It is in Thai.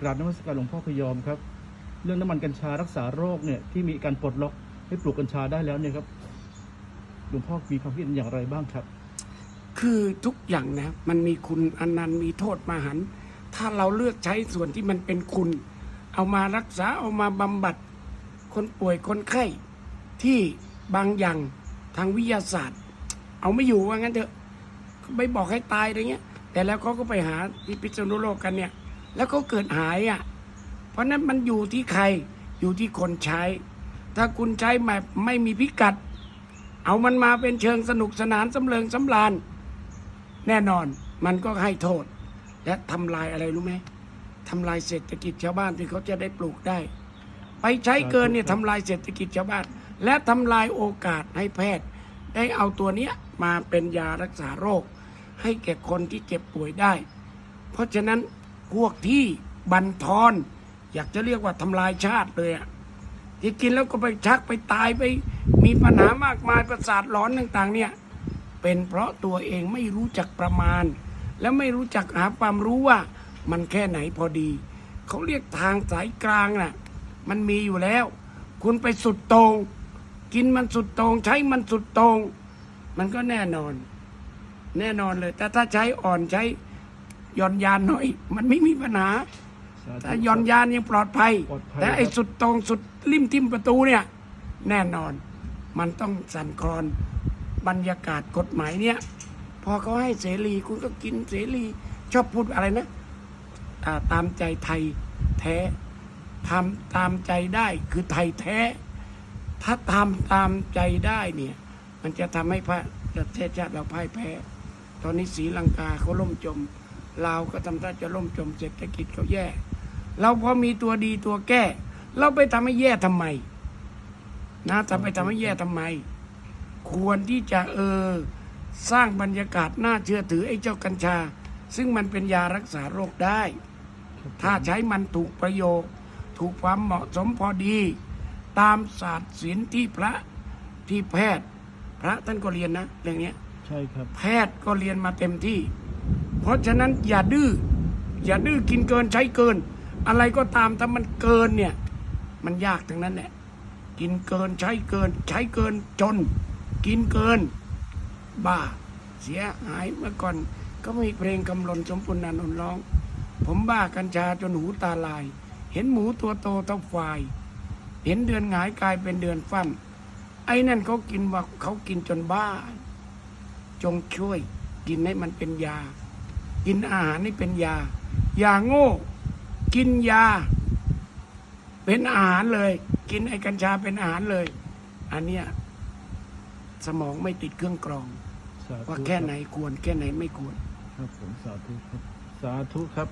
กราบนมัสการหลวงพ่อพยอมครับ เรื่องน้ำมันกัญชารักษาโรคเนี่ยที่มีการปลดล็อกให้ปลูกกัญชาได้แล้วเนี่ยครับหลวงพ่อมีความคิดเห็นอย่างไรบ้างครับ คือทุกอย่างนะมันมีคุณอันนันต์มีโทษมหัน ถ้าเราเลือกใช้ส่วนที่มันเป็นคุณ เอามารักษาเอามาบำบัด คนป่วยคนไข้ที่บางอย่างทางวิทยาศาสตร์ เอาไม่อยู่ว่างั้นเถอะไม่บอกให้ตายอะไรเงี้ย แต่แล้วเขาก็ไปหาที่พิษณุโลกกันเนี่ย แล้วก็เกิดหายอะ เพราะนั้นมันอยู่ที่ใครอยู่ที่คนใช้ ถ้าคุณใช้แบบไม่มีพิกัด เอามันมาเป็นเชิงสนุกสนานสำเริงสำราญ แน่นอนมันก็ให้โทษ และทำลายอะไรรู้ไหมทำลายเศรษฐกิจชาวบ้านที่เขาจะได้ปลูกได้ ไปใช้เกินเนี่ยทำลายเศรษฐกิจชาวบ้าน และทำลายโอกาสให้แพทย์ ได้เอาตัวเนี้ยมาเป็นยารักษาโรค ให้แก่คนที่เจ็บป่วยได้ เพราะฉะนั้น พวกที่บันทอนอยากจะเรียกว่าทำลายชาติเลยอะที่กินแล้วก็ไปชักไปตายไป มีปัญหามากมายประสาทหลอนต่างๆ เนี่ย เป็นเพราะตัวเองไม่รู้จักประมาณ และไม่รู้จักหาความรู้ว่า มันแค่ไหนพอดี เขาเรียกทางสายกลางน่ะ มันมีอยู่แล้ว คุณไปสุดตรง กินมันสุดตรง ใช้มันสุดตรง มันก็แน่นอน แน่นอนเลย แต่ถ้าใช้อ่อนใช้ ย่อนยานหน่อย มันไม่มีปัญหาถ้าหย่อนยานยังปลอดภัยปลอดภัยแต่ไอ้ครับสุดตรงสุดริมทิมประตูเนี่ย แน่นอน มันต้องสั่นคลอนบรรยากาศกฎหมายเนี่ย พอเขาให้เสรีคุณก็กินเสรีชอบพูดอะไรนะอ่าตามใจไทยแท้ทำตามใจได้คือไทยแท้ ถ้าทำตามใจได้เนี่ย มันจะทำให้พระประเทศชาติเราพ่ายแพ้ ตอนนี้ศรีลังกาเขาล่มจม ลาวก็ทำท่าจะล่มจมเศรษฐกิจเขาแย่ เราพอมีตัวดีตัวแก้ เราไปทำให้แย่ทำไม นะทำไปทำให้แย่ทำไม ควรที่จะเออสร้างบรรยากาศน่าเชื่อถือไอ้เจ้ากัญชา ซึ่งมันเป็นยารักษาโรคได้ ถ้าใช้มันถูกประโยคถูกความเหมาะสมพอดี ตามศาสตร์ศิลป์ที่พระที่แพทย์ พระท่านก็เรียนนะเรื่องเนี้ยใช่ครับ แพทย์ก็เรียนมาเต็มที่ เพราะฉะนั้นอย่าดื้ออย่าดื้อกินเกินใช้เกิน อะไรก็ตามถ้ามันเกินเนี่ย มันยากทั้งนั้นแหละกินเกินใช้เกิน ใช้เกินจน กินเกิน บ้า เสียหายเมื่อก่อน ก็มีเพลงกำลนสมปุณณานนร้อง ผมบ้ากัญชาจนหูตาลาย เห็นหมูตัวโตเท่าควาย เห็นเดือนหงายกลายเป็นเดือนฟั่นไอ้นั่นเขากินว่าเขากินจนบ้า จงช่วย กินให้มันเป็นยา กินอาหารให้เป็นยา อย่าโง่ กินยา เป็นอาหารเลย กินไอ้กัญชาเป็นอาหารเลย อันเนี้ยสมองไม่ติดเครื่องกรองสาธุว่าแค่ไหนควร แค่ไหนไม่ควร ครับผมสาธุครับ สาธุครับ